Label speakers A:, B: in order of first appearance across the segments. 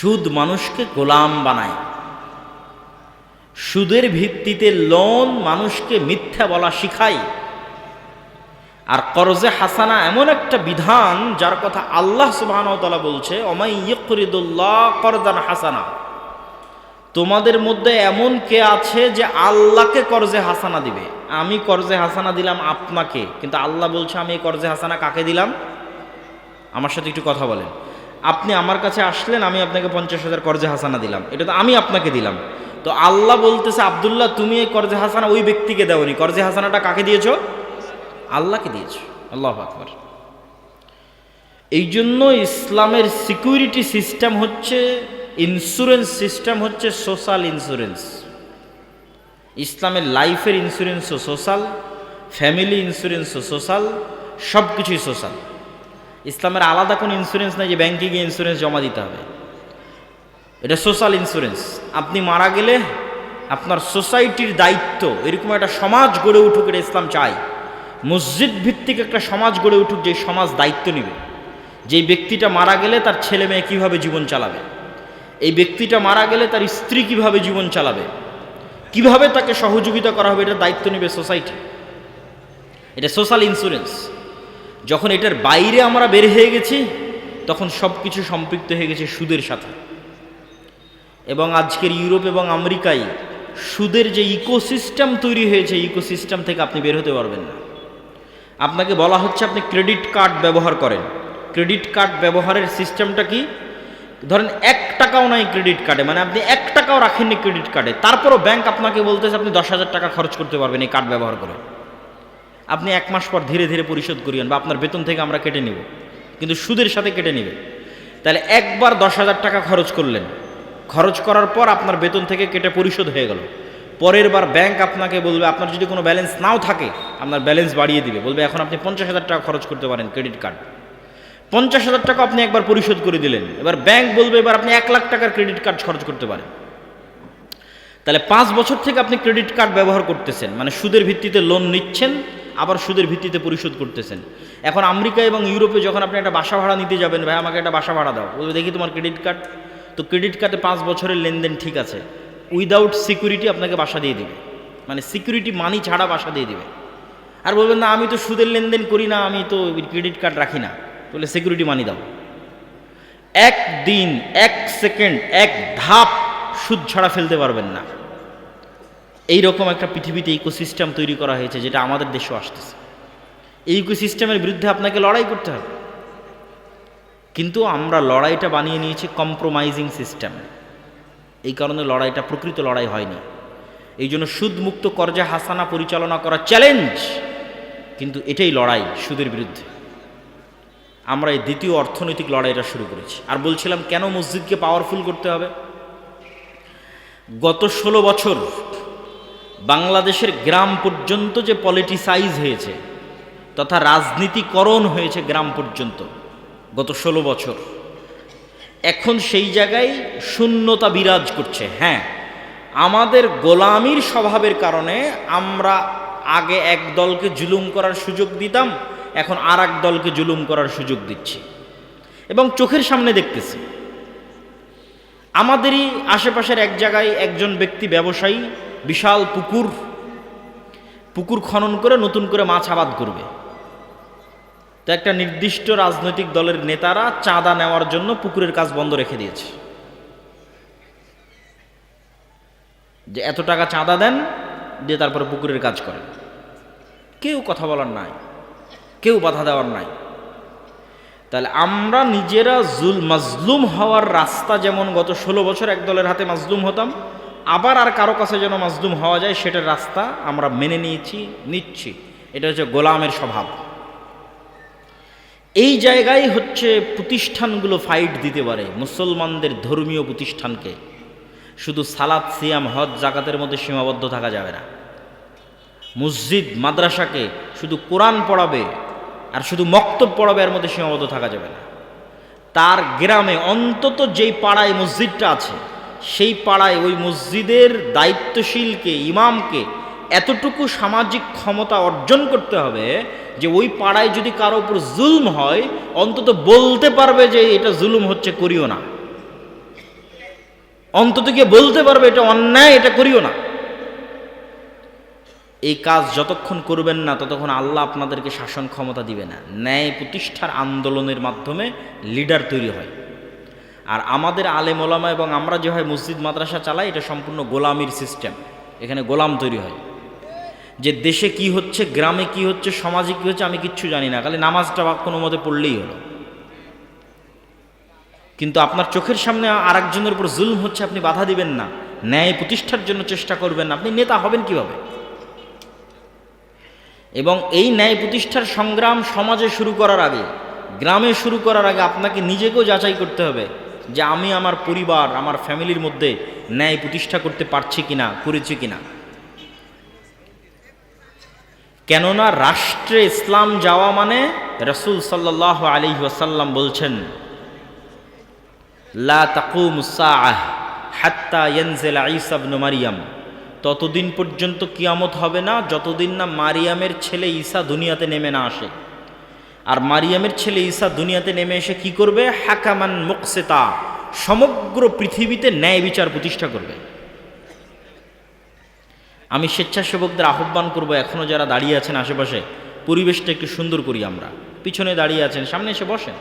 A: সুদ মানুষকে গোলাম বানায়। সুদের ভিত্তিতে লোন মানুষকে মিথ্যা বলা শিখায়। আর করজে হাসানা এমন একটা বিধান যার কথা আল্লাহ সুবাহতালা বলছে হাসানা। তোমাদের মধ্যে এমন কে আছে যে আল্লাহকে করজে হাসানা দিবে? আমি করজে হাসানা দিলাম আপনাকে, কিন্তু আল্লাহ বলছে, আমি এই করজে হাসানা কাকে দিলাম? আমার সাথে একটু কথা বলেন। আপনি আমার কাছে আসলেন, আমি আপনাকে পঞ্চাশ হাজার করজে হাসানা দিলাম। এটা তো আমি আপনাকে দিলাম। তো আল্লাহ বলতেছে, আবদুল্লাহ, তুমি এই করজে হাসানা ওই ব্যক্তিকে দেওনি। করজে হাসানাটা কাকে দিয়েছ? আল্লাহকে দিয়েছ। আল্লাহ আকবর। এই জন্য ইসলামের সিকিউরিটি সিস্টেম হচ্ছে, ইন্স্যুরেন্স সিস্টেম হচ্ছে সোশ্যাল ইন্স্যুরেন্স। ইসলামের লাইফের ইন্স্যুরেন্সও সোশ্যাল, ফ্যামিলি ইন্স্যুরেন্সও সোশ্যাল সব কিছুই সোশ্যাল। ইসলামের আলাদা কোনো ইন্স্যুরেন্স নাই যে ব্যাংকে গিয়ে ইন্স্যুরেন্স জমা দিতে হবে। এটা সোশ্যাল ইন্স্যুরেন্স আপনি মারা গেলে আপনার সোসাইটির দায়িত্ব, এরকম একটা সমাজ গড়ে উঠুক এটা ইসলাম চায়। মসজিদ ভিত্তিক একটা সমাজ গড়ে উঠুক যে সমাজ দায়িত্ব নেবে। যেই ব্যক্তিটা মারা গেলে তার ছেলে মেয়ে কীভাবে জীবন চালাবে? এই ব্যক্তিটা মারা গেলে তার স্ত্রী কীভাবে জীবন চালাবে? কীভাবে তাকে সহযোগিতা করা হবে এটা দায়িত্ব নেবে সোসাইটি এটা সোশ্যাল ইন্স্যুরেন্স যখন এটার বাইরে আমরা বের হয়ে গেছি, তখন সব কিছু সম্পৃক্ত হয়ে গেছে সুদের সাথে। এবং আজকের ইউরোপ এবং আমেরিকায় সুদের যে ইকোসিস্টেম তৈরি হয়েছে, ইকোসিস্টেম থেকে আপনি বের হতে পারবেন না। আপনাকে বলা হচ্ছে আপনি ক্রেডিট কার্ড ব্যবহার করেন। ক্রেডিট কার্ড ব্যবহারের সিস্টেমটা কি? ধরেন এক টাকাও নাই ক্রেডিট কার্ডে মানে আপনি এক টাকাও রাখেননি ক্রেডিট কার্ডে। তারপরও ব্যাংক আপনাকে বলতেছে আপনি দশ হাজার টাকা খরচ করতে পারবেন এই কার্ড ব্যবহার করে। আপনি এক মাস পর ধীরে ধীরে পরিশোধ করিয়েন বা আপনার বেতন থেকে আমরা কেটে নেব। কিন্তু সুদের সাথে কেটে নেবে তাহলে একবার দশ হাজার টাকা খরচ করলেন। খরচ করার পর আপনার বেতন থেকে কেটে পরিশোধ হয়ে গেল। পরের বার ব্যাংক আপনাকে বলবে, আপনার যদি কোনো ব্যালেন্স নাও থাকে, আপনার ব্যালেন্স বাড়িয়ে দিবে। বলবে, এখন আপনি পঞ্চাশ হাজার টাকা খরচ করতে পারেন ক্রেডিট কার্ড পঞ্চাশ হাজার টাকা আপনি একবার পরিশোধ করে দিলেন। এবার ব্যাংক বলবে, এবার আপনি এক লাখ টাকার ক্রেডিট কার্ড খরচ করতে পারেন। তাহলে পাঁচ বছর থেকে আপনি ক্রেডিট কার্ড ব্যবহার করতেছেন। মানে সুদের ভিত্তিতে লোন নিচ্ছেন। আবার সুদের ভিত্তিতে পরিশোধ করতেছেন। এখন আমেরিকা এবং ইউরোপে যখন আপনি একটা বাসা ভাড়া নিতে যাবেন, ভাই, আমাকে একটা বাসা ভাড়া দাও। বলবে, দেখি তোমার ক্রেডিট কার্ড। তো ক্রেডিট কার্ডে পাঁচ বছরের লেনদেন ঠিক আছে। উইদাউট সিকিউরিটি আপনাকে বাসা দিয়ে দিবে। মানে সিকিউরিটি মানি ছাড়া বাসা দিয়ে দিবে। আর বলবেন, না, আমি তো সুদের লেনদেন করি না, আমি তো ক্রেডিট কার্ড রাখি না। বলে সিকিউরিটি মানি দাও। এক দিন এক সেকেন্ড, এক ধাপ সুদ ছাড়া ফেলতে পারবেন না। এই রকম একটা পৃথিবীতে ইকোসিস্টেম তৈরি করা হয়েছে যেটা আমাদের দেশেও আসতেছে। এই ইকোসিস্টেমের বিরুদ্ধে আপনাকে লড়াই করতে হবে। কিন্তু আমরা লড়াইটা বানিয়ে নিয়েছি কম্প্রোমাইজিং সিস্টেম এই কারণে লড়াইটা, প্রকৃত লড়াই হয়নি। এই জন্য সুদমুক্ত কর্জা হাসানা পরিচালনা করা চ্যালেঞ্জ কিন্তু এটাই লড়াই সুদের বিরুদ্ধে। আমরা এই দ্বিতীয় অর্থনৈতিক লড়াইটা শুরু করেছি। আর বলছিলাম কেন মসজিদকে পাওয়ারফুল করতে হবে? গত ষোলো বছর বাংলাদেশের গ্রাম পর্যন্ত যে পলিটিসাইজ হয়েছে তথা রাজনীতিকরণ হয়েছে গ্রাম পর্যন্ত গত ষোলো বছর, এখন সেই জায়গায় শূন্যতা বিরাজ করছে। হ্যাঁ আমাদের গোলামির স্বভাবের কারণে আমরা আগে এক দলকে জুলুম করার সুযোগ দিতাম, এখন আর এক দলকে জুলুম করার সুযোগ দিচ্ছি। এবং চোখের সামনে দেখতেছি, আমাদেরই আশেপাশের এক জায়গায় একজন ব্যক্তি ব্যবসায়ী বিশাল পুকুর পুকুর খনন করে নতুন করে মাছ আবাদ করবে। তো একটা নির্দিষ্ট রাজনৈতিক দলের নেতারা চাঁদা নেওয়ার জন্য পুকুরের কাজ বন্ধ রেখে দিয়েছে। যে এত টাকা চাঁদা দেন, দিয়ে তারপরে পুকুরের কাজ করেন। কেউ কথা বলার নাই, কেউ বাধা দেওয়ার নাই। তাহলে আমরা নিজেরা জুল মাজলুম হওয়ার রাস্তা যেমন গত ষোলো বছর এক দলের হাতে মাজলুম হতাম আবার আর কারও কাছে যেন মাজলুম হওয়া যায়, সেটার রাস্তা আমরা মেনে নিয়েছি, নিচ্ছি। এটা হচ্ছে গোলামের স্বভাব। এই জায়গায় হচ্ছে প্রতিষ্ঠানগুলো ফাইট দিতে পারে, মুসলমানদের ধর্মীয় প্রতিষ্ঠানকে। শুধু সালাদ সিয়াম, হজ, জাকাতের মধ্যে সীমাবদ্ধ থাকা যাবে না। মসজিদ, মাদ্রাসাকে শুধু কোরআন পড়াবে আর শুধু মক্তব পড়াবে এর মধ্যে সীমাবদ্ধ থাকা যাবে না। তার গ্রামে অন্তত যেই পাড়ায় মসজিদটা আছে সেই পাড়ায় ওই মসজিদের দায়িত্বশীলকে, ইমামকে এতটুকু সামাজিক ক্ষমতা অর্জন করতে হবে যে ওই পাড়ায় যদি কারও উপর জুলুম হয়, অন্তত বলতে পারবে যে এটা জুলুম হচ্ছে, করিও না। অন্তত গিয়ে বলতে পারবে এটা অন্যায়, এটা করিও না। এই কাজ যতক্ষণ করবেন না, ততক্ষণ আল্লাহ আপনাদেরকে শাসন ক্ষমতা দিবে না। ন্যায় প্রতিষ্ঠার আন্দোলনের মাধ্যমে লিডার তৈরি হয়। আর আমাদের আলেম ওলামা এবং আমরা যে হয় মসজিদ, মাদ্রাসা চালাই, এটা সম্পূর্ণ গোলামির সিস্টেম এখানে গোলাম তৈরি হয়। যে দেশে কি হচ্ছে, গ্রামে কি হচ্ছে, সমাজে কি হচ্ছে, আমি কিচ্ছু জানি না। খালি নামাজটা বা কোনো মতে পড়লেই হলো। কিন্তু আপনার চোখের সামনে আরেকজনের উপর জুলম হচ্ছে, আপনি বাধা দিবেন না। ন্যায় প্রতিষ্ঠার জন্য চেষ্টা করবেন না। আপনি নেতা হবেন কীভাবে? এবং এই ন্যায় প্রতিষ্ঠার সংগ্রাম সমাজে শুরু করার আগে, গ্রামে শুরু করার আগে আপনাকে নিজেকেও যাচাই করতে হবে। যে আমি আমার পরিবার, আমার ফ্যামিলির মধ্যে ন্যায় প্রতিষ্ঠা করতে পারছি কিনা, করেছি কিনা। কেননা রাষ্ট্রে ইসলাম যাওয়া মানে রসুল সাল্লাহ আলী ওয়াসাল্লাম বলছেন, লা ইবনে মারিয়াম। ততদিন পর্যন্ত কিয়ামত হবে না, যতদিন না মারিয়ামের ছেলে ঈসা দুনিয়াতে নেমে না আসে। আর মারিয়ামের ছেলে ঈসা দুনিয়াতে নেমে এসে কি করবে? হাকামান মুকসেতা, সমগ্র পৃথিবীতে ন্যায় বিচার প্রতিষ্ঠা করবে। আমি স্বেচ্ছাসেবকদের আহ্বান করব এখনও যারা দাঁড়িয়ে আছেন আশেপাশে, পরিবেশটা একটু সুন্দর করি আমরা। পিছনে দাঁড়িয়ে আছেন, সামনে এসে বসেন।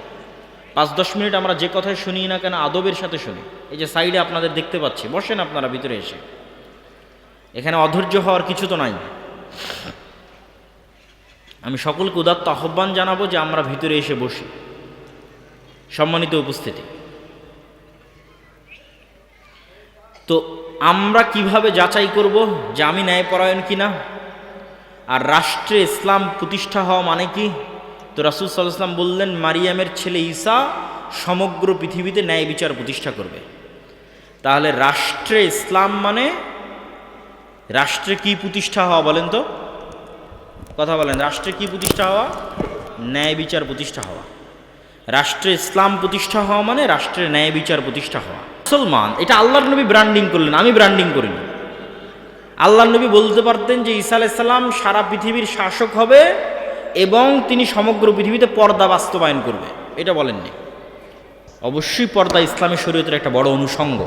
A: পাঁচ দশ মিনিট আমরা যে কথাই শুনি না কেন, আদবের সাথে শুনি। এই যে সাইডে আপনাদের দেখতে পাচ্ছি, বসেন আপনারা ভিতরে এসে। এখানে অধৈর্য হওয়ার কিছু তো নাই। আমি সকলকে উদাত্ত আহ্বান জানাব যে আমরা ভিতরে এসে বসি। সম্মানিত উপস্থিতি। তো আমরা কীভাবে যাচাই করব যে আমি ন্যায়পরায়ণ কিনা? আর রাষ্ট্রে ইসলাম প্রতিষ্ঠা হওয়া মানে কি? তো রাসুল সাল্লাম বললেন, মারিয়ামের ছেলে ঈসা সমগ্র পৃথিবীতে ন্যায় বিচার প্রতিষ্ঠা করবে। তাহলে রাষ্ট্রে ইসলাম মানে রাষ্ট্রে কি প্রতিষ্ঠা হওয়া বলেন তো? কথা বলেন, রাষ্ট্রে কি প্রতিষ্ঠা হওয়া? ন্যায় বিচার প্রতিষ্ঠা হওয়া। রাষ্ট্রে ইসলাম প্রতিষ্ঠা হওয়া মানে রাষ্ট্রে ন্যায় বিচার প্রতিষ্ঠা হওয়া। মুসলমান, এটা আল্লাহর নবী ব্র্যান্ডিং করলেন, আমি ব্র্যান্ডিং করিনি। আল্লাহ নবী বলতে পারতেন যে, ঈসা আলাইসাল্লাম সারা পৃথিবীর শাসক হবে এবং তিনি সমগ্র পৃথিবীতে পর্দা বাস্তবায়ন করবে। এটা বলেননি। অবশ্যই পর্দা ইসলামী শরীয়তের একটা বড় অনুষঙ্গ,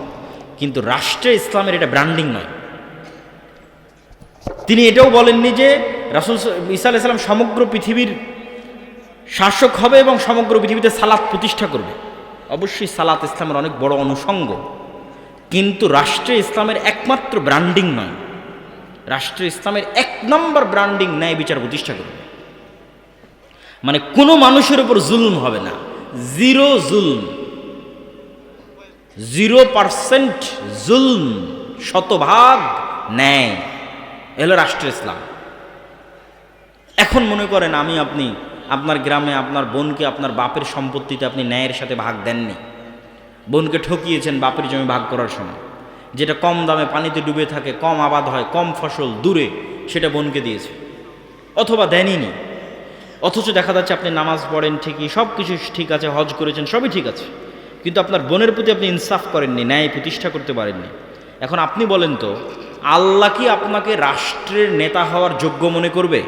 A: কিন্তু রাষ্ট্রে ইসলামের এটা ব্র্যান্ডিং নয়। তিনি এটাও বলেননি যে রাসুল ঈসা আলাইসাল্লাম সমগ্র পৃথিবীর শাসক হবে এবং সমগ্র পৃথিবীতে সালাত প্রতিষ্ঠা করবে। অবশ্যই সালাত ইসলামের অনেক বড় অনুষঙ্গ। কিন্তু রাষ্ট্রে ইসলামের একমাত্র ব্র্যান্ডিং নয়। রাষ্ট্র ইসলামের এক নম্বর ব্র্যান্ডিং ন্যায় বিচার প্রতিষ্ঠা করবে। মানে কোনো মানুষের উপর জুলুম হবে না। জিরো জুলম। জিরো পার্সেন্ট জুলম শতভাগ ন্যায়। এলো রাষ্ট্র ইসলাম। এখন মনে করেন আমি আপনি, আপনার গ্রামে আপনার বোনকে, আপনার বাপের সম্পত্তিতে আপনি ন্যায়ের সাথে ভাগ দেননি। বোনকে ঠকিয়েছেন বাপের জমি ভাগ করার সময়। যেটা কম দামে পানিতে ডুবে থাকে, কম আবাদ হয়, কম ফসল দূরে, সেটা বোনকে দিয়েছে। অথবা দেনইনি। অথচ দেখা যাচ্ছে আপনি নামাজ পড়েন ঠিকই সব কিছু ঠিক আছে, হজ করেছেন, সবই ঠিক আছে। কিন্তু আপনার বোনের প্রতি আপনি ইনসাফ করেননি, ন্যায় প্রতিষ্ঠা করতে পারেননি। এখন আপনি বলেন তো, আল্লাহ কি আপনাকে রাষ্ট্রের নেতা হওয়ার যোগ্য মনে করবে?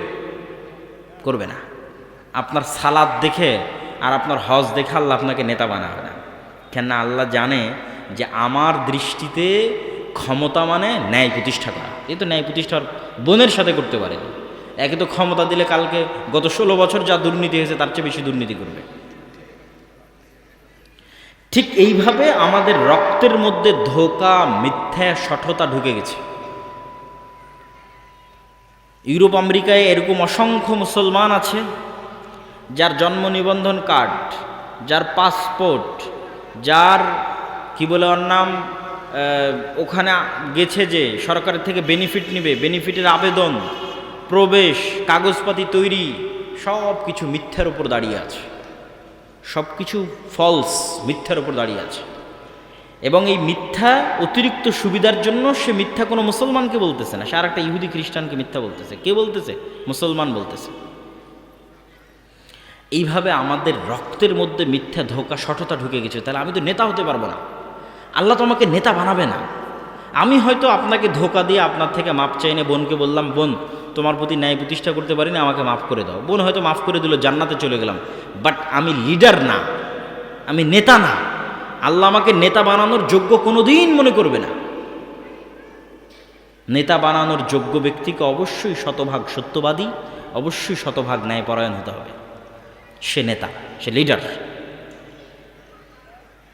A: করবে না। আপনার সালাদ দেখে আর আপনার হজ দেখে আল্লাহ আপনাকে নেতা বানাবে না। কেন আল্লাহ জানে যে আমার দৃষ্টিতে ক্ষমতা মানে ন্যায় প্রতিষ্ঠা করা। এই তো ন্যায় প্রতিষ্ঠার বোনের সাথে করতে পারে একে তো ক্ষমতা দিলে কালকে গত ষোলো বছর যা দুর্নীতি হয়েছে তার চেয়ে বেশি দুর্নীতি করবে। ঠিক এইভাবে আমাদের রক্তের মধ্যে ধোকা, মিথ্যা, সঠতা ঢুকে গেছে। ইউরোপ, আমেরিকায় এরকম অসংখ্য মুসলমান আছে, যার জন্ম নিবন্ধন কার্ড, যার পাসপোর্ট, যার, কি বলে ওর নাম ওখানে গেছে যে সরকারের থেকে বেনিফিট নেবে বেনিফিটের আবেদন, প্রবেশ, কাগজপাতি তৈরি সব কিছু মিথ্যার উপর দাঁড়িয়ে আছে। সব কিছু ফলস মিথ্যার উপর দাঁড়িয়ে আছে। এবং এই মিথ্যা অতিরিক্ত সুবিধার জন্য সে মিথ্যা কোনো মুসলমানকে বলতেছে না। সে আর একটা ইহুদি খ্রিস্টানকে মিথ্যা বলতেছে। কে বলতেছে? মুসলমান বলতেছে। এইভাবে আমাদের রক্তের মধ্যে মিথ্যা ধোকা, সঠতা ঢুকে গেছে। তাহলে আমি তো নেতা হতে পারব না। আল্লাহ তো আমাকে নেতা বানাবে না। আমি হয়তো আপনাকে ধোকা দিয়ে আপনার থেকে মাপ চাইনে বোনকে বললাম, বোন, তোমার প্রতি ন্যায় প্রতিষ্ঠা করতে পারি না, আমাকে মাফ করে দাও। বোন হয়তো মাফ করে দিল, জান্নাতে চলে গেলাম। বাট আমি লিডার না। আমি নেতা না। আল্লাহ আমাকে নেতা বানানোর যোগ্য কোনোদিন মনে করবে না। নেতা বানানোর যোগ্য ব্যক্তিকে অবশ্যই শতভাগ সত্যবাদী, অবশ্যই শতভাগ ন্যায়পরায়ণ হতে হবে। সে নেতা, সে লিডার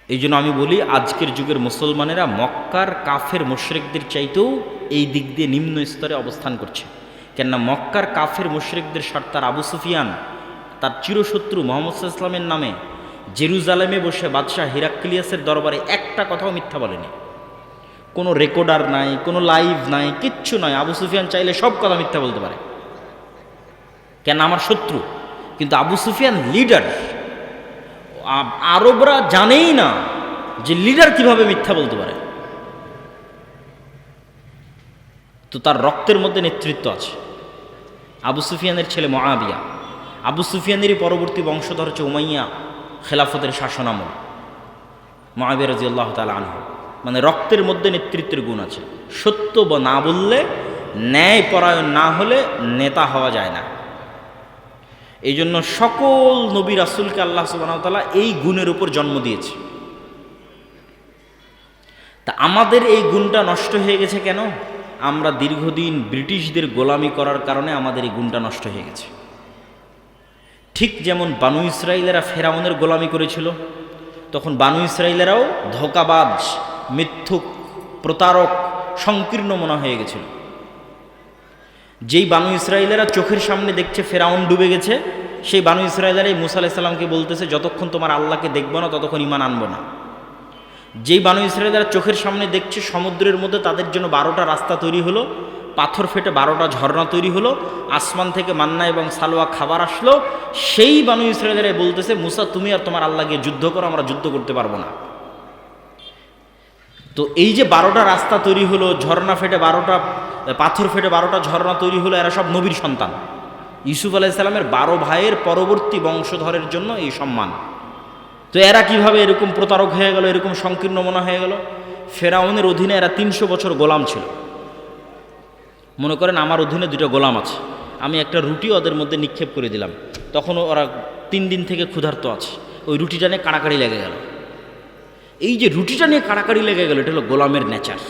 A: এই জন্য আমি বলি, আজকের যুগের মুসলমানেরা মক্কার কাফের মুশরিকদের চাইতেও এই দিক দিয়ে নিম্ন স্তরে অবস্থান করছে। কেননা মক্কার কাফের মুশরিকদের সর্তার আবু সুফিয়ান, তার চিরশত্রু মোহাম্মদ ইসলামের নামে জেরুজালেমে বসে বাদশাহ হিরাক্লিয়াসের দরবারে একটা কথাও মিথ্যা বলেনি। কোনো রেকর্ডার নাই, কোনো লাইভ নাই, কিচ্ছু নয় আবু সুফিয়ান চাইলে সব কথা মিথ্যা বলতে পারে। কেন আমার শত্রু? কিন্তু আবু সুফিয়ান লিডার আরবরা জানেই না যে লিডার কীভাবে মিথ্যা বলতে পারে। তো তার রক্তের মধ্যে নেতৃত্ব আছে। আবু সুফিয়ানের ছেলে মহাবিয়া আবু সুফিয়ানেরই পরবর্তী বংশধর হচ্ছে উমাইয়া। খেলাফতের শাসনামল। মহাবিয়া রাজি আল্লাহ তালা আনহ। মানে রক্তের মধ্যে নেতৃত্বের গুণ আছে। সত্য বা না বললে, ন্যায় পরায়ণ না হলে নেতা হওয়া যায় না। এই জন্য সকল নবী রাসুলকে আল্লাহ সুবাহতাল্লাহ এই গুণের উপর জন্ম দিয়েছে। তা আমাদের এই গুণটা নষ্ট হয়ে গেছে কেন? আমরা দীর্ঘদিন ব্রিটিশদের গোলামি করার কারণে আমাদের এই গুণটা নষ্ট হয়ে গেছে। ঠিক যেমন বানু ইসরায়েলেরা ফেরাউনের গোলামি করেছিল, তখন বানু ইসরায়েলেরাও ধোকাবাজ, মিথ্যুক, প্রতারক, সংকীর্ণ মনে হয়ে গেছিল। যেই বানু ইসরায়েলেরা চোখের সামনে দেখছে ফেরাউন ডুবে গেছে, সেই বানু ইসরায়েলেরাই মুসা আলাইসাল্লামকে বলতেছে, যতক্ষণ তোমার আল্লাহকে দেখব না, ততক্ষণ ইমান আনব না। যেই বানু ইসরায়েলেরা চোখের সামনে দেখছে, সমুদ্রের মধ্যে তাদের জন্য বারোটা রাস্তা তৈরি হলো পাথর ফেটে বারোটা ঝর্ণা তৈরি হলো, আসমান থেকে মান্না এবং সালোয়া খাবার আসলো। সেই বানু ইসরায়েলেরাই বলতেছে, মুসা, তুমি আর তোমার আল্লাহকে যুদ্ধ করো, আমরা যুদ্ধ করতে পারব না। তো এই যে বারোটা রাস্তা তৈরি হলো, ঝর্ণা ফেটে বারোটা, পাথর ফেটে বারোটা ঝর্ণা তৈরি হলো, এরা সব নবীর সন্তান। ইউসুফ আলাইসাল্লামের বারো ভাইয়ের পরবর্তী বংশধরের জন্য এই সম্মান। তো এরা কীভাবে এরকম প্রতারক হয়ে গেল, এরকম সংকীর্ণ মনে হয়ে গেল? ফেরাউনের অধীনে এরা তিনশো বছর গোলাম ছিল। মনে করেন আমার অধীনে দুটো গোলাম আছে। আমি একটা রুটি ওদের মধ্যে নিক্ষেপ করে দিলাম। তখন ওরা তিন দিন থেকে ক্ষুধার্ত আছে। ওই রুটিটা নিয়ে কাড়াকাড়ি লেগে গেল। এই যে রুটিটা নিয়ে কাড়াকাড়ি লেগে গেল, এটা হলো গোলামের নেচার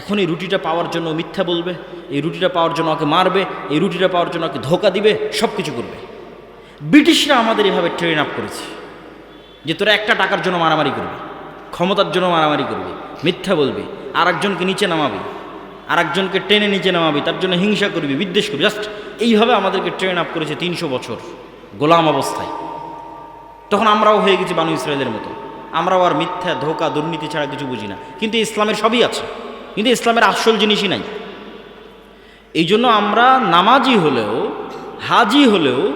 A: এখন এই রুটিটা পাওয়ার জন্য মিথ্যা বলবে, এই রুটিটা পাওয়ার জন্য ওকে মারবে, এই রুটিটা পাওয়ার জন্য ওকে ধোকা দিবে সব কিছু করবে। ব্রিটিশরা আমাদের এভাবে ট্রেন আপ করেছে যে তোরা একটা টাকার জন্য মারামারি করবি, ক্ষমতার জন্য মারামারি করবি, মিথ্যা বলবি আর একজনকে নিচে নামাবি। আর একজনকে টেনে নিচে নামাবি, তার জন্য হিংসা করবি, বিদ্বেষ করবি। জাস্ট এইভাবে আমাদেরকে ট্রেন আপ করেছে তিনশো বছর, গোলাম অবস্থায়। তখন আমরাও হয়ে গেছি বানু ইসরায়েলের মতো। আমরাও আর মিথ্যা, ধোকা, দুর্নীতি ছাড়া কিছু বুঝি না। কিন্তু ইসলামের সবই আছে। কিন্তু ইসলামের আসল জিনিসই নাই। এই জন্য আমরা নামাজি হলেও, হাজি হলেও,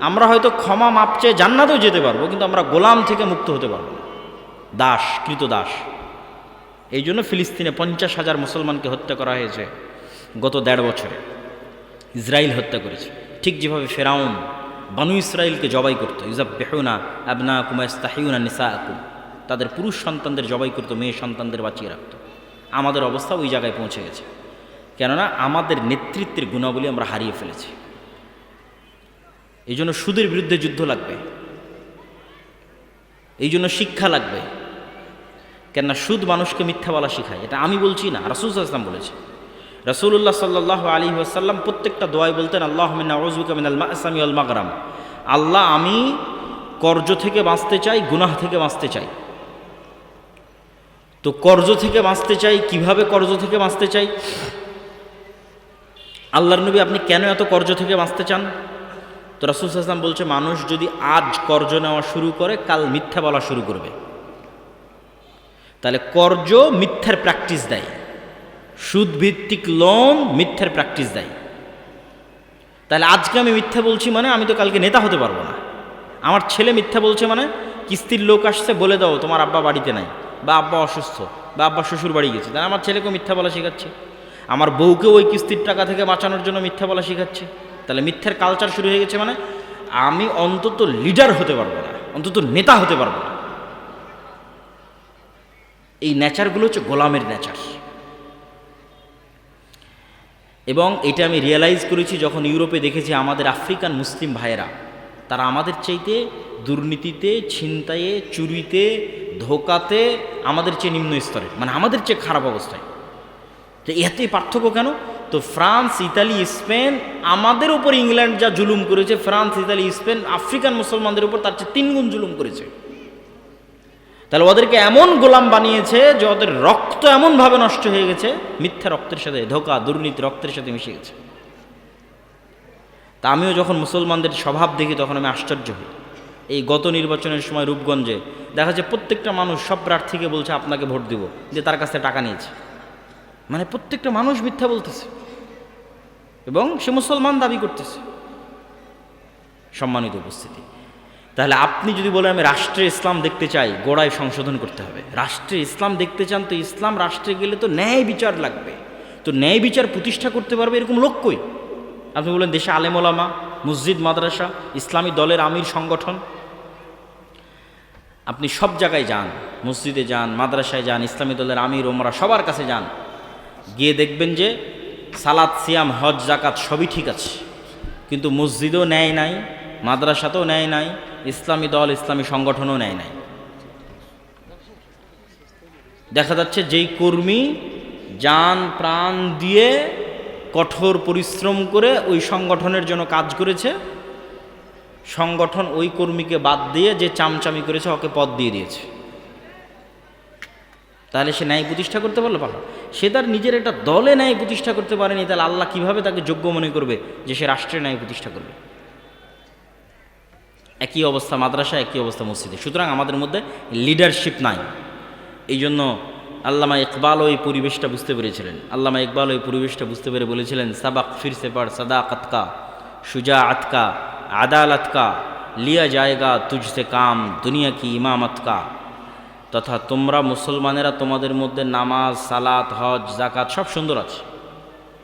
A: আমরা হয়তো ক্ষমা মাপ চেয়ে জান্নাতেও যেতে পারব, কিন্তু আমরা গোলাম থেকে মুক্ত হতে পারব না। দাস কৃত দাস এই জন্য ফিলিস্তিনে পঞ্চাশ হাজার মুসলমানকে হত্যা করা হয়েছে গত দেড় বছরে। ইসরায়েল হত্যা করেছে। ঠিক যেভাবে ফেরাউন বানু ইসরায়েলকে জবাই করতো ইজাব বেহুনা আবনা কুমাইস্তাহিউনা নিসা আকুম তাদের পুরুষ সন্তানদের জবাই করতো, মেয়ে সন্তানদের বাঁচিয়ে রাখতো। আমাদের অবস্থা ওই জায়গায় পৌঁছে গেছে। কেননা আমাদের নেতৃত্বের গুণাবলী আমরা হারিয়ে ফেলেছি। এই জন্য সুদের বিরুদ্ধে যুদ্ধ লাগবে। এই জন্য শিক্ষা লাগবে। কেননা সুদ মানুষকে মিথ্যা বলা শেখায়। এটা আমি বলছি না, রাসুল আসলাম বলেছে। রসুল্লাহ সাল্লাহ আলী আসাল্লাম প্রত্যেকটা দোয়াই বলতেন আল্লাহ মিনাউজুকামিনাল মাগরাম। আল্লাহ, আমি কর্জ থেকে বাঁচতে চাই, গুনাহ থেকে বাঁচতে চাই। তো কর্জ থেকে বাঁচতে চাই, কীভাবে কর্জ থেকে বাঁচতে চাই? আল্লাহর নবী আপনি কেন এত কর্জ থেকে বাঁচতে চান? তো রাসুল আসলাম বলছে, মানুষ যদি আজ কর্জ নেওয়া শুরু করে, কাল মিথ্যা বলা শুরু করবে। তাহলে কর্জ মিথ্যার প্র্যাকটিস দেয়। সুদভিত্তিক লোন মিথ্যার প্র্যাকটিস দেয়। তাহলে আজকে আমি মিথ্যা বলছি মানে আমি তো কালকে নেতা হতে পারব না। আমার ছেলে মিথ্যা বলছে মানে কিস্তির লোক আসছে বলে দাও, তোমার আব্বা বাড়িতে নাই বা আব্বা অসুস্থ বা আব্বা শ্বশুর বাড়ি গেছে। তাহলে আমার ছেলেকেও মিথ্যা বলা শেখাচ্ছে। আমার বউকেও ওই কিস্তির টাকা থেকে বাঁচানোর জন্য মিথ্যা বলা শেখাচ্ছে। তাহলে মিথ্যার কালচার শুরু হয়ে গেছে মানে আমি অন্তত লিডার হতে পারব না, অন্তত নেতা হতে পারব না। এই নেচারগুলো হচ্ছে গোলামের নেচার এবং এটা আমি রিয়েলাইজ করেছি যখন ইউরোপে দেখেছি আমাদের আফ্রিকান মুসলিম ভাইয়েরা, তারা আমাদের চাইতে দুর্নীতিতে, ছিনতাইয়ে, চুরিতে, ধোকাতে আমাদের চেয়ে নিম্ন স্তরে মানে আমাদের চেয়ে খারাপ অবস্থায়। তো এতেই পার্থক্য কেন? তো ফ্রান্স, ইতালি, স্পেন আমাদের উপর ইংল্যান্ড যা জুলুম করেছে, ফ্রান্স, ইতালি, স্পেন, আফ্রিকান মুসলমানদের উপর তার চেয়ে তিনগুণ জুলুম করেছে। তাহলে ওদেরকে এমন গোলাম বানিয়েছে যে ওদের রক্ত এমনভাবে নষ্ট হয়ে গেছে, মিথ্যা রক্তের সাথে, ধোকা, দুর্নীতি রক্তের সাথে মিশে গেছে। তা আমিও যখন মুসলমানদের স্বভাব দেখি, তখন আমি আশ্চর্য হই। এই গত নির্বাচনের সময় রূপগঞ্জে দেখা যায় প্রত্যেকটা মানুষ সব প্রার্থীকে বলছে, আপনাকে ভোট দিব। যে তার কাছ টাকা নিয়েছে। মানে প্রত্যেকটা মানুষ মিথ্যা বলতেছে। এবং সে মুসলমান দাবি করতেছে। সম্মানিত উপস্থিতি। তাহলে আপনি যদি বলেন আমি রাষ্ট্রে ইসলাম দেখতে চাই, গোড়ায় সংশোধন করতে হবে। রাষ্ট্রে ইসলাম দেখতে চান তো ইসলাম রাষ্ট্রে গেলে তো ন্যায় বিচার লাগবে। তো ন্যায় বিচার প্রতিষ্ঠা করতে পারবে এরকম লোক কই? আপনি বলেন দেশে আলেমোলামা মসজিদ, মাদ্রাসা, ইসলামী দলের আমির সংগঠন। আপনি সব জায়গায় যান, মসজিদে যান, মাদ্রাসায় যান, ইসলামী দলের আমির ওমরা সবার কাছে যান। গিয়ে দেখবেন যে সালাদ সিয়াম, হজ জাকাত সবই ঠিক আছে। কিন্তু মসজিদও ন্যায় নাই, মাদ্রাসাতেও নেয় নাই ইসলামী দল, ইসলামী সংগঠনও নেয় নাই। দেখা যাচ্ছে যেই কর্মী যান, প্রাণ দিয়ে কঠোর পরিশ্রম করে ওই সংগঠনের জন্য কাজ করেছে, সংগঠন ওই কর্মীকে বাদ দিয়ে যে চামচামি করেছে, ওকে পদ দিয়ে দিয়েছে। তাহলে সে ন্যায় প্রতিষ্ঠা করতে পারল ভালো সে তার নিজের একটা দলে ন্যায় প্রতিষ্ঠা করতে পারেনি, তাহলে আল্লাহ কীভাবে তাকে যোগ্য মনে করবে যে সে রাষ্ট্রে ন্যায় প্রতিষ্ঠা করবে? একই অবস্থা মাদ্রাসা, একই অবস্থা মসজিদে। সুতরাং আমাদের মধ্যে লিডারশিপ নাই। এই জন্য আল্লামা ইকবালও এই পরিবেশটা বুঝতে পেরেছিলেন। আল্লামা ইকবাল ওই পরিবেশটা বুঝতে পেরে বলেছিলেন, সাবাক ফিরসে পর সাদা আতকা সুজা আতকা আদালত কা, লিয়া জায়গা তুঝসে কাম, দুনিয়া কি ইমামত কা। তথা তোমরা মুসলমানেরা তোমাদের মধ্যে নামাজ, সালাত, হজ জাকাত সব সুন্দর আছে।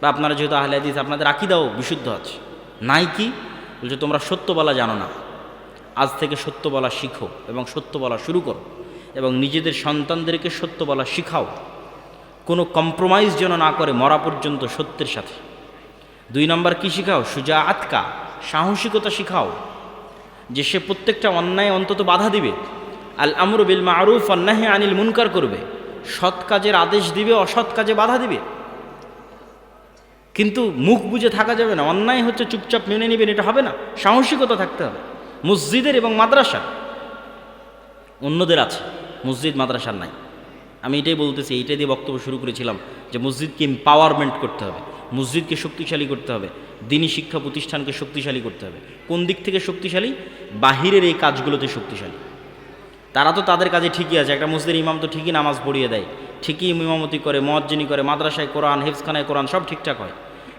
A: বা আপনারা যেহেতু আহলে হাদিস, আপনাদের আকিদাও বিশুদ্ধ আছে। নাই কি? বলছে, তোমরা সত্য বলা জানো না। আজ থেকে সত্য বলা শিখো এবং সত্য বলা শুরু করো এবং নিজেদের সন্তানদেরকে সত্য বলা শিখাও। কোনো কম্প্রোমাইজ যেন না করে মরা পর্যন্ত সত্যের সাথে। দুই নম্বর কি শিখাও? সুজা আতকা সাহসিকতা শিখাও। যে সে প্রত্যেকটা অন্যায় অন্তত বাধা দিবে। আল আমর বিল মারুফ অন্যাহে আনিল মুনকার করবে। সৎ কাজের আদেশ দিবে, অসৎ কাজে বাধা দিবে। কিন্তু মুখ বুঝে থাকা যাবে না। অন্যায় হচ্ছে চুপচাপ মেনে নেবেন, এটা হবে না। সাহসিকতা থাকতে হবে। মসজিদের এবং মাদ্রাসা অন্যদের আছে, মসজিদ, মাদ্রাসার নাই। আমি এটাই বলতেছি, এইটাই দিয়ে বক্তব্য শুরু করেছিলাম যে মসজিদকে এম্পাওয়ারমেন্ট করতে হবে, মসজিদকে শক্তিশালী করতে হবে, দিনী শিক্ষা প্রতিষ্ঠানকে শক্তিশালী করতে হবে। কোন দিক থেকে শক্তিশালী? বাহিরের এই কাজগুলোতে শক্তিশালী। তারা তো তাদের কাজে ঠিকই আছে, একটা মসজিদের ইমাম তো ঠিকই নামাজ পড়িয়ে দেয়, ঠিকই ইমামতি করে মজ্জিনী করে, মাদ্রাসায় কোরআন হেফসখানায় কোরআন সব ঠিকঠাক হয়।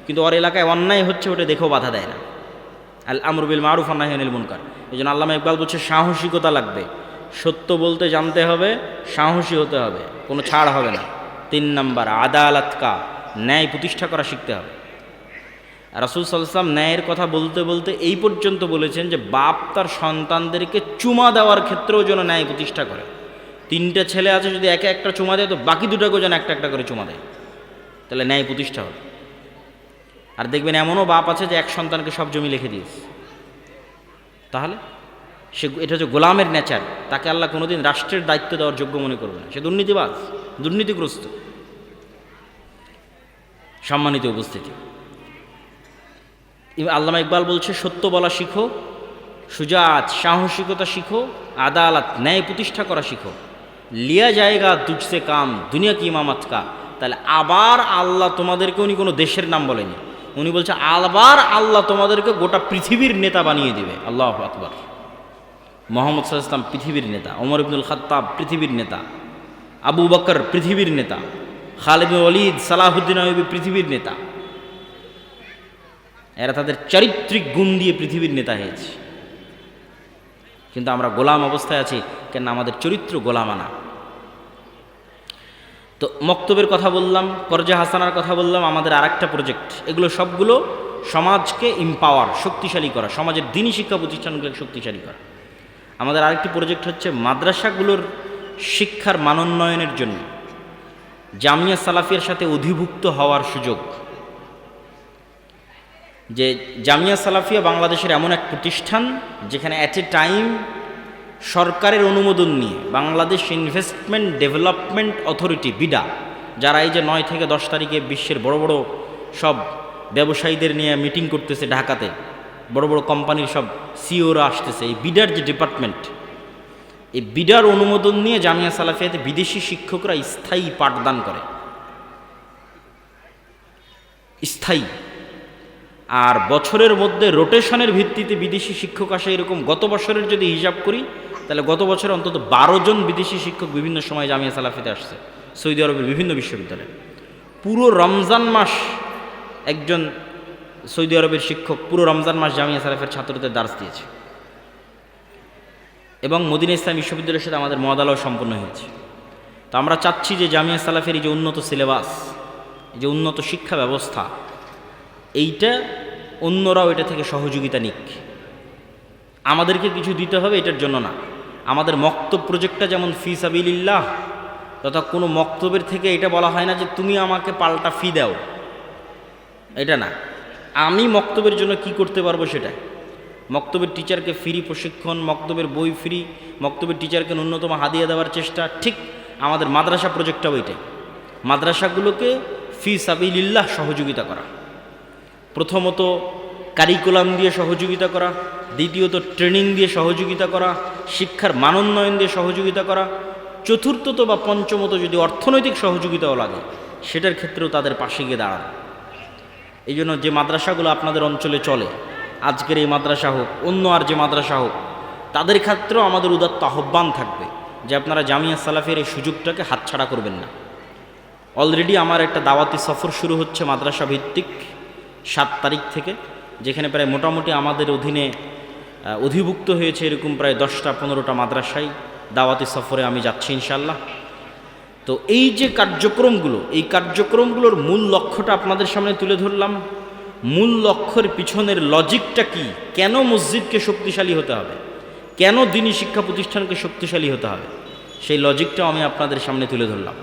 A: কিন্তু ওর এলাকায় অন্যায় হচ্ছে, ওটা দেখেও বাধা দেয় না। আল আমরুবিল মারুফ আন্নাহ আনিল মুনকার। এই জন্য আল্লামা ইকবাল বলছে, সাহসিকতা লাগবে। সত্য বলতে জানতে হবে, সাহসী হতে হবে, কোনো ছাড় হবে না। তিন নম্বর, আদালত কা, ন্যায় প্রতিষ্ঠা করা শিখতে হবে। রাসুল সাল্লাম ন্যায়ের কথা বলতে বলতে এই পর্যন্ত বলেছেন যে, বাপ তার সন্তানদেরকে চুমা দেওয়ার ক্ষেত্রেও যেন ন্যায় প্রতিষ্ঠা করে। তিনটে ছেলে আছে, যদি একে একটা চুমা দেয়, তো বাকি দুটাকেও যেন একটা একটা করে চুমা দেয়। তাহলে ন্যায় প্রতিষ্ঠা হবে। আর দেখবেন এমনও বাপ আছে যে এক সন্তানকে সব জমি লিখে দিয়েছে। তাহলে? সে এটা হচ্ছে গোলামের নেচার। তাকে আল্লাহ কোনোদিন রাষ্ট্রের দায়িত্ব দেওয়ার যোগ্য মনে করবে না। সে দুর্নীতিবাজ, দুর্নীতিগ্রস্ত। সম্মানিত উপস্থিতি। আল্লামা ইকবাল বলছে, সত্য বলা শিখো, সুজাত, সাহসিকতা শিখো, আদালত, ন্যায় প্রতিষ্ঠা করা শিখো। লিয়া জায়গা দুজসে কাম, দুনিয়া কি ইমামাত কা? তাহলে আবার আল্লাহ তোমাদেরকে উনি কোনো দেশের নাম বলেনি। উনি বলছে, আলবার আল্লাহ তোমাদেরকে গোটা পৃথিবীর নেতা বানিয়ে দিবে। আল্লাহ আকবর। মোহাম্মদ সাল্লাম পৃথিবীর নেতা, ওমর ইবনুল খাত্তাব পৃথিবীর নেতা, আবু বকর পৃথিবীর নেতা, খালিদ অলিদ সালাহুদ্দিন আয়বি পৃথিবীর নেতা। এরা তাদের চারিত্রিক গুণ দিয়ে পৃথিবীর নেতা হয়েছে। কিন্তু আমরা গোলাম অবস্থায় আছি কেন আমাদের চরিত্র গোলামানা। তো মক্তবের কথা বললাম করজা হাসানার কথা বললাম, আমাদের আর একটা প্রজেক্ট এগুলো সবগুলো সমাজকে ইম্পাওয়ার শক্তিশালী করা, সমাজের দিনী শিক্ষা প্রতিষ্ঠানগুলোকে শক্তিশালী করা। আমাদের আরেকটি প্রজেক্ট হচ্ছে মাদ্রাসাগুলোর শিক্ষার মানোন্নয়নের জন্য। জামিয়া সালাফিয়ার সাথে অধিভুক্ত হওয়ার সুযোগ। যে জামিয়া সালাফিয়া বাংলাদেশের এমন এক প্রতিষ্ঠান, যেখানে অ্যাট এ টাইম সরকারের অনুমোদন নিয়ে Bangladesh investment development authority, BIDA, যারা এই যে নয় থেকে দশ তারিখে বিশ্বের বড় বড় সব ব্যবসায়ীদের নিয়ে মিটিং করতেছে ঢাকাতে, বড় বড় কোম্পানির সব সিওরা আসতেছে, এই বিডার যে ডিপার্টমেন্ট, এই বিডার অনুমোদন নিয়ে জামিয়া সালাফিয়াতে বিদেশি শিক্ষকরা স্থায়ী পাঠদান করে। স্থায়ী। আর বছরের মধ্যে রোটেশনের ভিত্তিতে বিদেশি শিক্ষক আসে এরকম, গত বছরের যদি হিসাব করি তাহলে গত বছর অন্তত বারো জন বিদেশি শিক্ষক বিভিন্ন সময় জামিয়া সালাফিতে আসছে, সৌদি আরবের বিভিন্ন বিশ্ববিদ্যালয়ে। পুরো রমজান মাস একজন সৌদি আরবের শিক্ষক পুরো রমজান মাস জামিয়া সালাফের ছাত্রদের দার্স দিয়েছে। এবং মদিনা ইসলাম বিশ্ববিদ্যালয়ের সাথে আমাদের মদালাও সম্পন্ন হয়েছে। তো আমরা চাচ্ছি যে জামিয়া সালাফের এই যে উন্নত সিলেবাস, এই যে উন্নত শিক্ষা ব্যবস্থা, এইটা অন্যরাও এটা থেকে সহযোগিতা নিক। আমাদেরকে কিছু দিতে হবে এটার জন্য না। আমাদের মক্তব প্রজেক্টটা যেমন ফি সাবিল্লাহ তথা কোনো মক্তবের থেকে এটা বলা হয় না যে তুমি আমাকে পাল্টা ফি দাও। এটা না। আমি মক্তবের জন্য কি করতে পারব সেটা? মক্তবের টিচারকে ফ্রি প্রশিক্ষণ, মক্তবের বই ফ্রি মক্তবের টিচারকে ন্যূনতম হাদিয়া দেওয়ার চেষ্টা, ঠিক আমাদের মাদ্রাসা প্রজেক্টটাও এটাই মাদ্রাসাগুলোকে ফি সাবিল্লাহ সহযোগিতা করা। প্রথমত কারিকুলাম দিয়ে সহযোগিতা করা, দ্বিতীয়ত ট্রেনিং দিয়ে সহযোগিতা করা শিক্ষার মানোন্নয়ন দিয়ে সহযোগিতা করা, চতুর্থত বা পঞ্চমত যদি অর্থনৈতিক সহযোগিতাও লাগে, সেটার ক্ষেত্রেও তাদের পাশে গিয়ে দাঁড়ানো। এই জন্য যে মাদ্রাসাগুলো আপনাদের অঞ্চলে চলে, আজকের এই মাদ্রাসা হোক, অন্য আর যে মাদ্রাসা হোক, তাদের ক্ষেত্রেও আমাদের উদাত্ত আহ্বান থাকবে যে আপনারা জামিয়া সালাফের এই সুযোগটাকে হাতছাড়া করবেন না। অলরেডি আমার একটা দাওয়াতি সফর শুরু হচ্ছে মাদ্রাসা ভিত্তিক সাত তারিখ থেকে, যেখানে প্রায় মোটামুটি আমাদের অধীনে অধিভুক্ত হয়েছে এরকম প্রায় দশটা, পনেরোটা মাদ্রাসায়। দাওয়াতি সফরে আমি যাচ্ছি ইনশাল্লাহ তো এই যে কার্যক্রমগুলো, এই কার্যক্রমগুলোর মূল লক্ষ্যটা আপনাদের সামনে তুলে ধরলাম। মূল লক্ষ্যের পিছনের লজিকটা কি? কেন মসজিদকে শক্তিশালী হতে হবে? কেন দিনী শিক্ষা প্রতিষ্ঠানকে শক্তিশালী হতে হবে? সেই লজিকটাও আমি আপনাদের সামনে তুলে ধরলাম।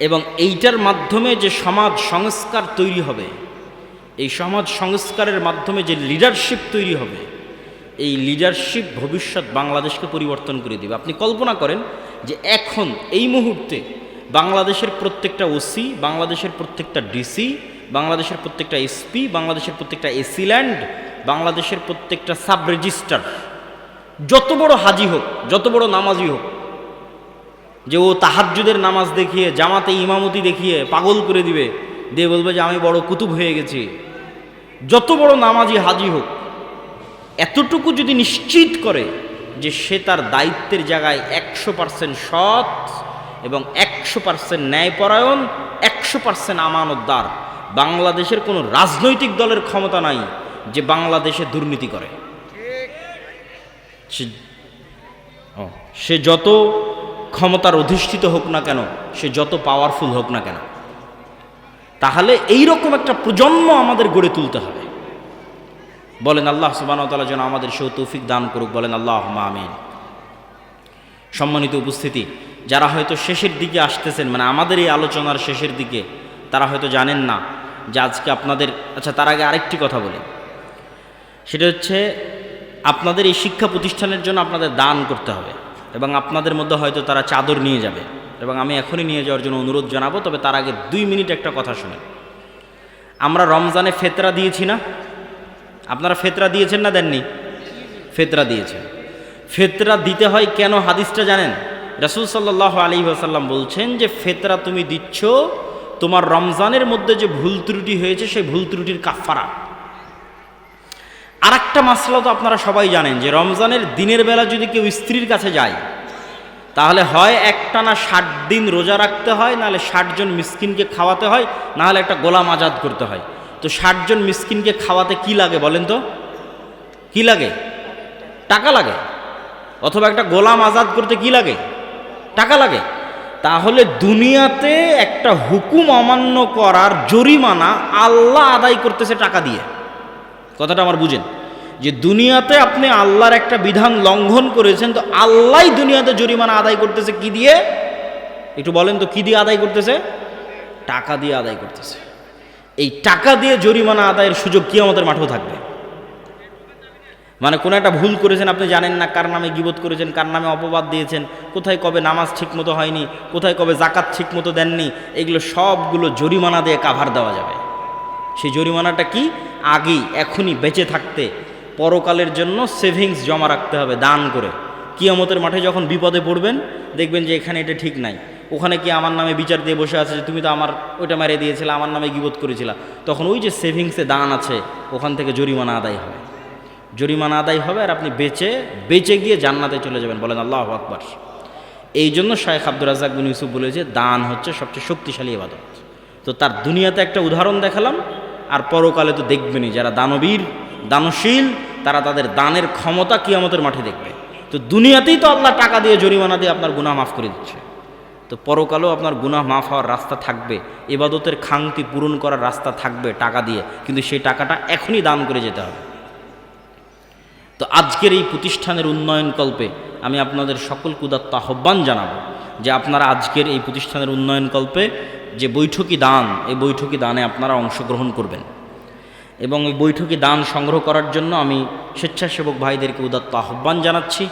A: এবং এইটার মাধ্যমে যে সমাজ সংস্কার তৈরি হবে এই সমাজ সংস্কারের মাধ্যমে যে লিডারশিপ তৈরি হবে, এই লিডারশিপ ভবিষ্যৎ বাংলাদেশকে পরিবর্তন করে দেবে। আপনি কল্পনা করেন যে এখন, এই মুহূর্তে বাংলাদেশের প্রত্যেকটা ওসি, বাংলাদেশের প্রত্যেকটা ডিসি, বাংলাদেশের প্রত্যেকটা এসপি, বাংলাদেশের প্রত্যেকটা এসিল্যান্ড বাংলাদেশের প্রত্যেকটা সাব রেজিস্টার যত বড় হাজি হোক, যত বড় নামাজি হোক, যে ও তাহাজ্জুদের নামাজ দেখিয়ে, জামাতে ইমামতি দেখিয়ে পাগল করে দিবে, দিয়ে বলবে যে আমি বড় কুতুব হয়ে গেছি। যত বড় নামাজি হাজি হোক, এতটুকু যদি নিশ্চিত করে যে সে তার দায়িত্বের জায়গায় একশো পার্সেন্ট সৎ এবং একশো পার্সেন্ট ন্যায়পরায়ণ, একশো পার্সেন্ট আমানতদার, বাংলাদেশের কোনো রাজনৈতিক দলের ক্ষমতা নাই যে বাংলাদেশে দুর্নীতি করে। সে যত ক্ষমতার অধিষ্ঠিত হোক না কেন, সে যত পাওয়ারফুল হোক না কেন তাহলে এই রকম একটা প্রজন্ম আমাদের গড়ে তুলতে হবে। বলেন আল্লাহ সুবাহতালা যেন আমাদের সেও তৌফিক দান করুক, বলেন আল্লাহ আমিন। সম্মানিত উপস্থিতি, যারা হয়তো শেষের দিকে আসতেছেন মানে আমাদের এই আলোচনার শেষের দিকে, তারা হয়তো জানেন না যে আজকে আপনাদের আচ্ছা তার আগে আরেকটি কথা বলি। সেটা হচ্ছে আপনাদের এই শিক্ষা প্রতিষ্ঠানের জন্য আপনাদের দান করতে হবে এবং আপনাদের মধ্যে হয়তো তারা চাদর নিয়ে যাবে। এবং আমি এখনই নিয়ে যাওয়ার জন্য অনুরোধ জানাব, তবে তার আগে দুই মিনিট একটা কথা শুনে আমরা রমজানে ফেতরা দিয়েছি না? আপনারা ফেতরা দিয়েছেন না দেননি? ফেতরা দিয়েছেন। ফেতরা দিতে হয় কেন হাদিসটা জানেন? রাসুল সাল্লাহ আলী আসাল্লাম বলছেন যে, ফেতরা তুমি দিচ্ছ, তোমার রমজানের মধ্যে যে ভুল ত্রুটি হয়েছে, সেই ভুল ত্রুটির কাফারা আর একটা মাসলা তো আপনারা সবাই জানেন যে, রমজানের দিনের বেলা যদি কেউ স্ত্রীর কাছে যায় তাহলে হয় একটা না ষাট দিন রোজা রাখতে হয়, নাহলে ষাটজন মিসকিনকে খাওয়াতে হয়, নাহলে একটা গোলাম আজাদ করতে হয়। তো ষাটজন মিসকিনকে খাওয়াতে কি লাগে বলেন তো? কি লাগে? টাকা লাগে। অথবা একটা গোলাম আজাদ করতে কি লাগে? টাকা লাগে। তাহলে দুনিয়াতে একটা হুকুম অমান্য করার জরিমানা আল্লাহ আদায় করতেছে টাকা দিয়ে। কথাটা আমার বুঝেন। যে দুনিয়াতে আপনি আল্লাহর একটা বিধান লঙ্ঘন করেছেন, তো আল্লাহ দুনিয়াতে জরিমানা আদায় করতেছে কি দিয়ে? একটু বলেন তো, কি দিয়ে আদায় করতেছে? টাকা দিয়ে আদায় করতেছে। এই টাকা দিয়ে জরিমানা আদায়ের সুযোগ কি আমাদের মাঠেও থাকবে? মানে কোনো একটা ভুল করেছেন, আপনি জানেন না কার নামে গিবত করেছেন, কার নামে অপবাদ দিয়েছেন, কোথায় কবে নামাজ ঠিকমতো হয়নি, কোথায় কবে জাকাত ঠিকমতো দেননি, এগুলো সবগুলো জরিমানা দিয়ে কাভার দেওয়া যাবে। সেই জরিমানাটা কি? আগেই, এখনই বেঁচে থাকতে পরকালের জন্য সেভিংস জমা রাখতে হবে, দান করে। কিয়ামতের মাঠে যখন বিপদে পড়বেন, দেখবেন যে এখানে এটা ঠিক নাই। ওখানে কি আমার নামে বিচার দিয়ে বসে আছে যে তুমি তো আমার ওইটা মেরে দিয়েছিলে, আমার নামে গিবোধ করেছিলা। তখন ওই যে সেভিংসে দান আছে, ওখান থেকে জরিমানা আদায় হবে। জরিমানা আদায় হবে আর আপনি বেচে বেচে গিয়ে জান্নাতে চলে যাবেন। বলেন আল্লাহ আকবর। এই জন্য শায়েখ আব্দুর রাজাক বিন ইউসুফ বলেছে দান হচ্ছে সবচেয়ে শক্তিশালী ইবাদত। তো তার দুনিয়াতে একটা উদাহরণ দেখালাম, আর পরকালে তো দেখবেনই, যারা দানবীর দানশীল, তারা তাদের দানের ক্ষমতা কিয়ামতের মাঠে দেখবে। তো দুনিয়াতেই তো আল্লাহ টাকা দিয়ে জরিমানা দিয়ে আপনার গুনাহ মাফ করে দিচ্ছে। তো পরকালেও আপনার গুনাহ মাফ হওয়ার রাস্তা থাকবে, এবাদতের খাংতি পূরণ করার রাস্তা থাকবে টাকা দিয়ে, কিন্তু সেই টাকাটা এখনই দান করে যেতে হবে। তো আজকের এই প্রতিষ্ঠানের উন্নয়ন কল্পে আমি আপনাদের সকল কুদাত্ত আহ্বান জানাব যে আপনারা আজকের এই প্রতিষ্ঠানের উন্নয়ন কল্পে যে বৈঠকি দান, এই বৈঠকি দানে আপনারা অংশগ্রহণ করবেন। এবং এই বৈঠকে দান সংগ্রহ করার জন্য আমি স্বেচ্ছাসেবক ভাইদেরকে উদাত্ত আহ্বান জানাচ্ছি।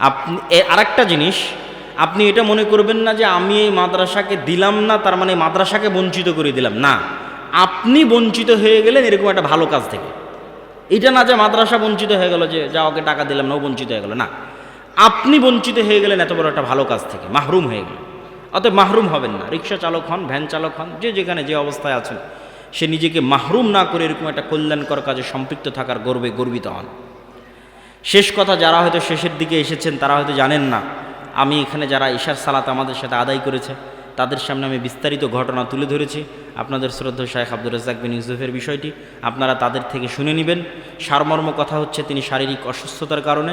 A: আপনি আরেকটা জিনিস, আপনি এটা মনে করবেন না যে আমি এই মাদ্রাসাকে দিলাম না, তার মানে মাদ্রাসাকে বঞ্চিত করে দিলাম। না, আপনি বঞ্চিত হয়ে গেলেন এরকম একটা ভালো কাজ থেকে। এটা না যে মাদ্রাসা বঞ্চিত হয়ে গেল যে, যা ওকে টাকা দিলাম না, ও বঞ্চিত হয়ে গেল। না, আপনি বঞ্চিত হয়ে গেলেন এত বড় একটা ভালো কাজ থেকে, মাহরুম হয়ে গেলেন। অতএব মাহরুম হবেন না। রিক্সা চালক হন, ভ্যান চালক হন, যে যেখানে যে অবস্থায় আছেন। সে নিজেকে মাহরুম না করে এরকম একটা কল্যাণকর কাজে সম্পৃক্ত থাকার গর্বে গর্বিত হন। শেষ কথা, যারা হয়তো শেষের দিকে এসেছেন, তারা হয়তো জানেন না, আমি এখানে যারা ঈশার সালাত আমাদের সাথে আদায় করেছে, তাদের সামনে আমি বিস্তারিত ঘটনা তুলে ধরেছি। আপনাদের শ্রদ্ধা শাহেখ আব্দুর রাজাক বিন ইউসুফের বিষয়টি আপনারা তাদের থেকে শুনে নেবেন। সারমর্ম কথা হচ্ছে, তিনি শারীরিক অসুস্থতার কারণে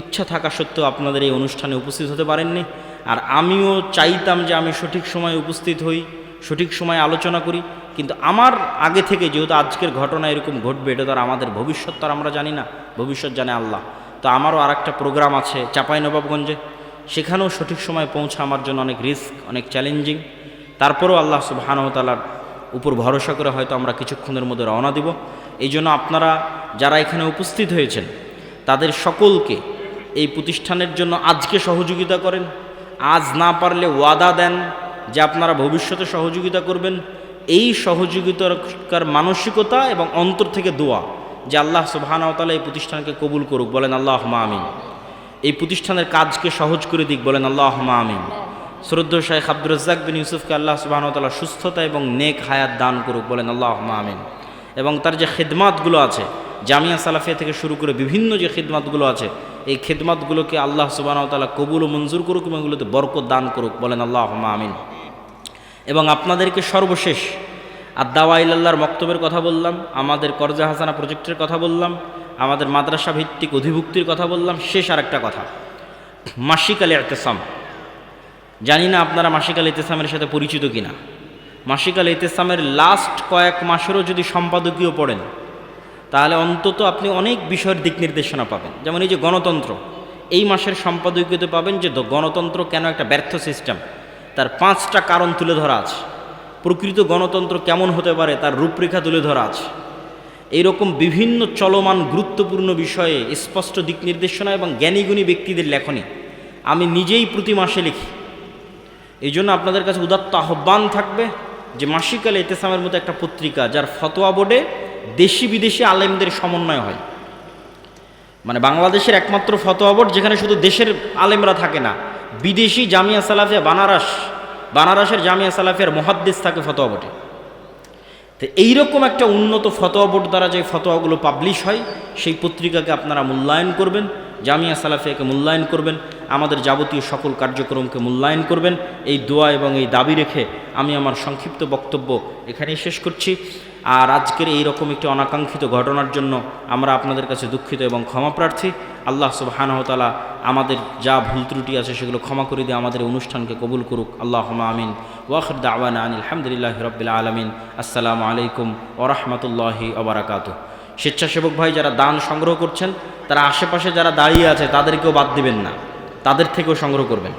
A: ইচ্ছা থাকা সত্ত্বেও আপনাদের এই অনুষ্ঠানে উপস্থিত হতে পারেননি। আর আমিও চাইতাম যে আমি সঠিক সময়ে উপস্থিত হই। সঠিক সময়ে আলোচনা করি। কিন্তু আমার আগে থেকে যেহেতু আজকের ঘটনা এরকম ঘটবে, এটা তো আমাদের ভবিষ্যৎ তো আমরা জানি না। ভবিষ্যৎ জানে আল্লাহ। তো আমারও আর একটা প্রোগ্রাম আছে চাঁপাইনবাবগঞ্জে। সেখানেও সঠিক সময় পৌঁছা আমার জন্য অনেক রিস্ক, অনেক চ্যালেঞ্জিং। তারপরেও আল্লাহ সুবাহানতালার উপর ভরসা করে হয়তো আমরা কিছুক্ষণের মধ্যে রওনা দিব। এই জন্য আপনারা যারা এখানে উপস্থিত হয়েছেন, তাদের সকলকে এই প্রতিষ্ঠানের জন্য আজকে সহযোগিতা করেন। আজ না পারলে ওয়াদা দেন যে আপনারা ভবিষ্যতে সহযোগিতা করবেন, এই সহযোগিতার মানসিকতা এবং অন্তর থেকে দোয়া যে আল্লাহ সুবাহানতালা এই প্রতিষ্ঠানকে কবুল করুক, বলেন আল্লাহ আমিন। এই প্রতিষ্ঠানের কাজকে সহজ করে দিক, বলেন আল্লাহ আমিন। শ্রদ্ধ শাহেখ আব্দুর রাজ্জাক বিন ইউসুফকে আল্লাহ সুবাহতাল্লাহ সুস্থতা এবং নেক হায়াত দান করুক, বলেন আল্লাহ আমিন। এবং তার যে খেদমাতগুলো আছে, জামিয়া সালাফিয়া থেকে শুরু করে বিভিন্ন যে খেদমাতগুলো আছে, এই খেদমাতগুলোকে আল্লাহ সুবাহতাল্লাহ কবুল ও মঞ্জুর করুক এবং এগুলোতে বরকত দান করুক, বলেন আল্লাহ আমিন। এবং আপনাদেরকে সর্বশেষ আর দাওয়াইল্লাহর মক্তবের কথা বললাম, আমাদের করজা হাসানা প্রজেক্টের কথা বললাম, আমাদের মাদ্রাসা ভিত্তিক অধিভুক্তির কথা বললাম, শেষ আর একটা কথা। মাসিক আলী এতেসাম জানি না আপনারা মাসিক আলী ইতেসামের সাথে পরিচিত কিনা। মাসিক আলী ইতেসামের লাস্ট কয়েক মাসেরও যদি সম্পাদকীয় পড়েন, তাহলে অন্তত আপনি অনেক বিষয়ের দিক নির্দেশনা পাবেন। যেমন এই যে গণতন্ত্র, এই মাসের সম্পাদকীয়তে পাবেন যে গণতন্ত্র কেন একটা ব্যর্থ সিস্টেম তার পাঁচটা কারণ তুলে ধরা আছে। প্রকৃত গণতন্ত্র কেমন হতে পারে তার রূপরেখা তুলে ধরা আছে। এইরকম বিভিন্ন চলমান গুরুত্বপূর্ণ বিষয়ে স্পষ্ট দিক নির্দেশনা এবং জ্ঞানীগুণী ব্যক্তিদের লেখনী আমি নিজেই প্রতি মাসে লিখি। এই জন্য আপনাদের কাছে উদাত্ত আহ্বান থাকবে যে মাসিকালে এতেসামের মতো একটা পত্রিকা যার ফতোয়া বোর্ডে দেশি বিদেশি আলেমদের সমন্বয় হয়। মানে বাংলাদেশের একমাত্র ফতোয়া বোর্ড যেখানে শুধু দেশের আলেমরা থাকে না বিদেশি জামিয়া সালাফিয়া বানারস, বানারসের জামিয়া সালাফিয়ার মহাদ্দেশ থাকে ফতোয়া বোর্ডে। তো এইরকম একটা উন্নত ফতোয়া বোর্ড দ্বারা যে ফতোয়াগুলো পাবলিশ হয়, সেই পত্রিকাকে আপনারা মূল্যায়ন করবেন, জামিয়া সালাফিয়াকে মূল্যায়ন করবেন, আমাদের যাবতীয় সকল কার্যক্রমকে মূল্যায়ন করবেন। এই দোয়া এবং এই দাবি রেখে আমি আমার সংক্ষিপ্ত বক্তব্য এখানেই শেষ করছি। আর আজকের এই রকম একটি অনাকাঙ্ক্ষিত ঘটনার জন্য আমরা আপনাদের কাছে দুঃখিত এবং ক্ষমা প্রার্থী। আল্লাহ সুবাহানহতালা আমাদের যা ভুল ত্রুটি আছে সেগুলো ক্ষমা করে দিয়ে আমাদের অনুষ্ঠানকে কবুল করুক। আল্লাহ আমিন। ওয়াখর দাওয়ান আলহামদুলিল্লাহ রবিল আলমিন। আসসালামু আলাইকুম ওরহমতুল্লাহি ওবরাকাতু স্বেচ্ছাসেবক ভাই, যারা দান সংগ্রহ করছেন, তারা আশেপাশে যারা দাঁড়িয়ে আছে, তাদেরকেও বাদ দিবেন না। তাদের থেকেও সংগ্রহ করবেন।